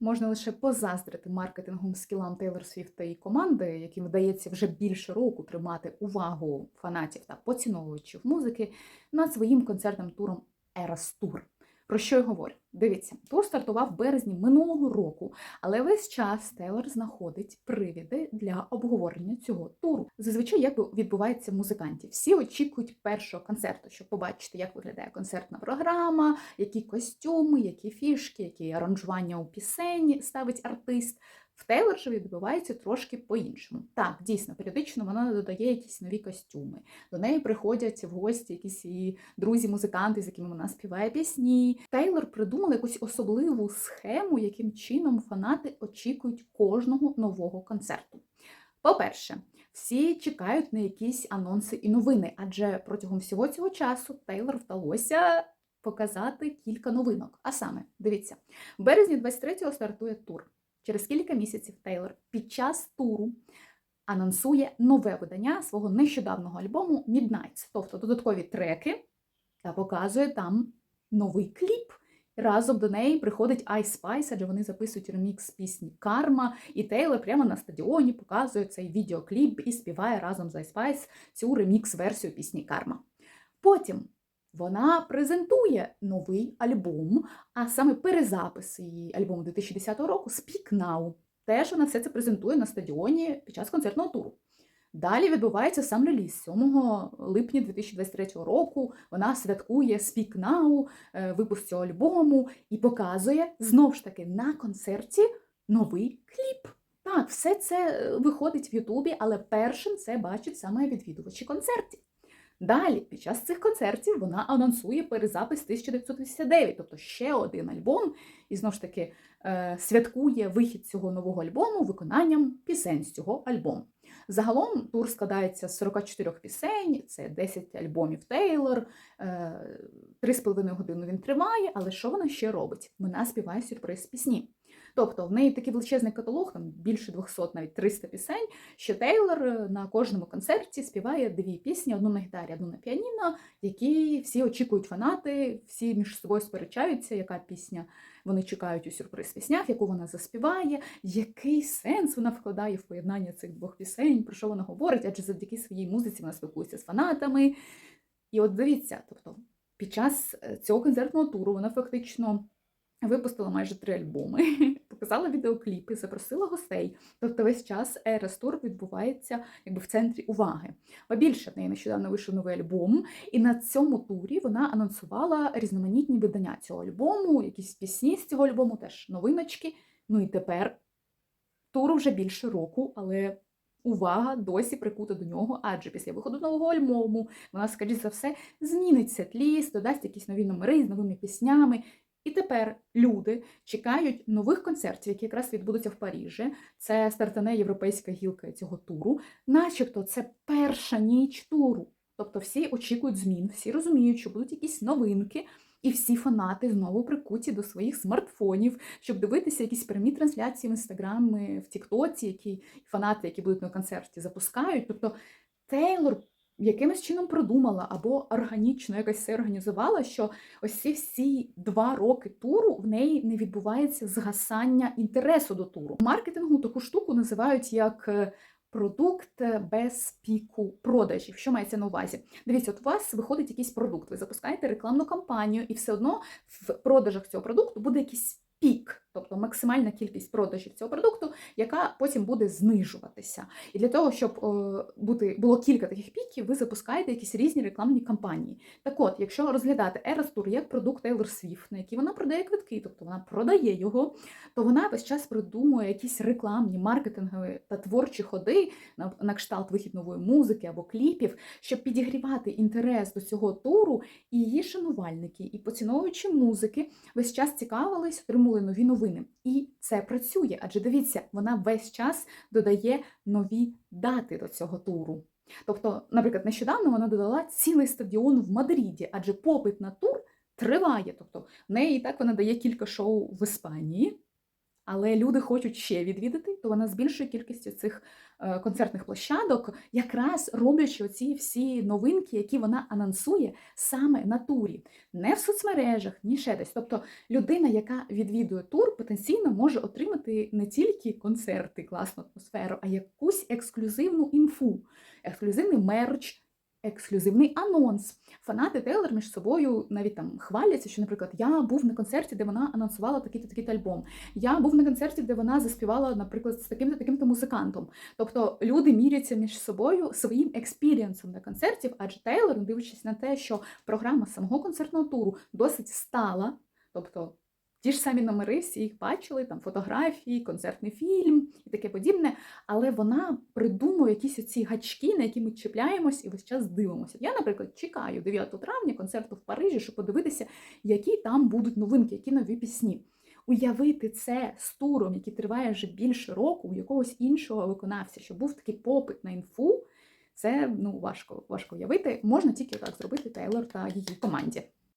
Можна лише позаздрити маркетинговим скілам Тейлор Свіфт та її команди, яким вдається вже більше року тримати увагу фанатів та поціновувачів музики над своїм концертним туром Ерастур. Про що я говорю? Дивіться, тур стартував в березні минулого року, але весь час Тейлор знаходить привіди для обговорення цього туру. Зазвичай як відбувається музикантів. Всі очікують першого концерту, щоб побачити, як виглядає концертна програма, які костюми, які фішки, які аранжування у пісень ставить артист. В Тейлор же відбувається трошки по-іншому. Так, дійсно, періодично вона додає якісь нові костюми. До неї приходять в гості якісь її друзі-музиканти, з якими вона співає пісні. Тейлор придумала якусь особливу схему, яким чином фанати очікують кожного нового концерту. По-перше, всі чекають на якісь анонси і новини, адже протягом всього цього часу Тейлор вдалося показати кілька новинок. А саме, дивіться, в березні 23-го стартує тур. Через кілька місяців Тейлор під час туру анонсує нове видання свого нещодавнього альбому Midnights, тобто додаткові треки, та показує там новий кліп. Разом до неї приходить Ice Spice, адже вони записують ремікс пісні Карма, і Тейлор прямо на стадіоні показує цей відеокліп і співає разом з Ice Spice цю ремікс-версію пісні Карма. Потім вона презентує новий альбом, а саме перезапис її альбому 2010 року Speak Now. Теж вона все це презентує на стадіоні під час концертного туру. Далі відбувається сам реліз 7 липня 2023 року. Вона святкує Speak Now, е, випуск цього альбому і показує знов ж таки на концерті новий кліп. Так, все це е, виходить в Ютубі, але першим це бачать саме відвідувачі концертів. Далі, під час цих концертів, вона анонсує перезапис 1989, тобто ще один альбом, і знову ж таки е, святкує вихід цього нового альбому виконанням пісень з цього альбому. Загалом тур складається з 44 пісень, це 10 альбомів Тейлор, 3,5 години він триває, але що вона ще робить? Вона співає сюрприз пісні. Тобто в неї такий величезний каталог, там більше 200, навіть 300 пісень, що Тейлор е, на кожному концерті співає дві пісні: одну на гітарі, одну на піаніно, які всі очікують фанати, всі між собою сперечаються, яка пісня вони чекають у сюрприз піснях, яку вона заспіває, який сенс вона вкладає в поєднання цих двох пісень, про що вона говорить, адже завдяки своїй музиці вона спілкується з фанатами. І от дивіться, тобто під час е, цього концертного туру вона фактично. Випустила майже три альбоми, показала відеокліпи, запросила гостей. Тобто весь час Eras Tour відбувається якби в центрі уваги. Ба більше в неї нещодавно вийшов новий альбом, і на цьому турі вона анонсувала різноманітні видання цього альбому, якісь пісні з цього альбому, теж новиночки. Ну і тепер туру вже більше року, але. Увага досі прикута до нього, адже після виходу нового альбому вона, скоріш за все, змінить сет-ліст, додасть якісь нові номери з новими піснями. І тепер люди чекають нових концертів, які якраз відбудуться в Парижі. Це стартане європейська гілка цього туру, начебто це перша ніч туру. Тобто всі очікують змін, всі розуміють, що будуть якісь новинки, і всі фанати знову прикуті до своїх смартфонів, щоб дивитися якісь прямі трансляції в інстаграмі, в Тіктоці, які фанати, які будуть на концерті, запускають. Тобто Тейлор якимось чином продумала або органічно якось все організувала, що ось ці всі два роки туру в неї не відбувається згасання інтересу до туру. Маркетингу таку штуку називають як е, продукт без піку продажів. Що мається на увазі? Дивіться, от у вас виходить якийсь продукт, ви запускаєте рекламну кампанію, і все одно в продажах цього продукту буде якийсь пік, тобто максимальна кількість продажів цього продукту, яка потім буде знижуватися. І для того, щоб е, бути було кілька таких піків, ви запускаєте якісь різні рекламні кампанії. Так от, якщо розглядати Tour як продукт Taylor Swift, на який вона продає квитки, тобто вона продає його, то вона весь час придумує якісь рекламні, маркетингові та творчі ходи на, на кшталт вихід нової музики або кліпів, щоб підігрівати інтерес до цього туру, і її шанувальники, і поціновуючи музики, весь час цікавились, отримували нові новини. І це працює, адже дивіться, вона весь час додає нові дати до цього туру. Тобто, наприклад, нещодавно вона додала цілий стадіон в Мадриді, адже попит на тур триває. Тобто, в неї і так вона дає кілька шоу в Іспанії. Але люди хочуть ще відвідати, то вона збільшує кількість цих е, концертних площадок, якраз роблячи оці всі новинки, які вона анонсує саме на турі, не в соцмережах, ні ще десь. Тобто людина, яка відвідує тур, потенційно може отримати не тільки концерти, класну атмосферу, а якусь ексклюзивну інфу, ексклюзивний мерч. Ексклюзивний анонс. Фанати Тейлор між собою навіть там хваляться, що, наприклад, я був на концерті, де вона анонсувала такий-то такий альбом. Я був на концерті, де вона заспівала, наприклад, з таким-то таким-то музикантом. Тобто люди міряться між собою своїм експірієнсом на концертів, адже Тейлор, дивлячись на те, що програма самого концертного туру досить стала, тобто. Ті ж самі номери, всі їх бачили, там фотографії, концертний фільм і таке подібне. Але вона придумує якісь оці гачки, на які ми чіпляємось і весь час дивимося. Я, наприклад, чекаю 9 травня концерту в Парижі, щоб подивитися, які там будуть новинки, які нові пісні. Уявити це з туром, який триває вже більше року, у якогось іншого виконавця, щоб був такий попит на інфу. Це ну важко важко уявити. Можна тільки так зробити Тейлор та її команді.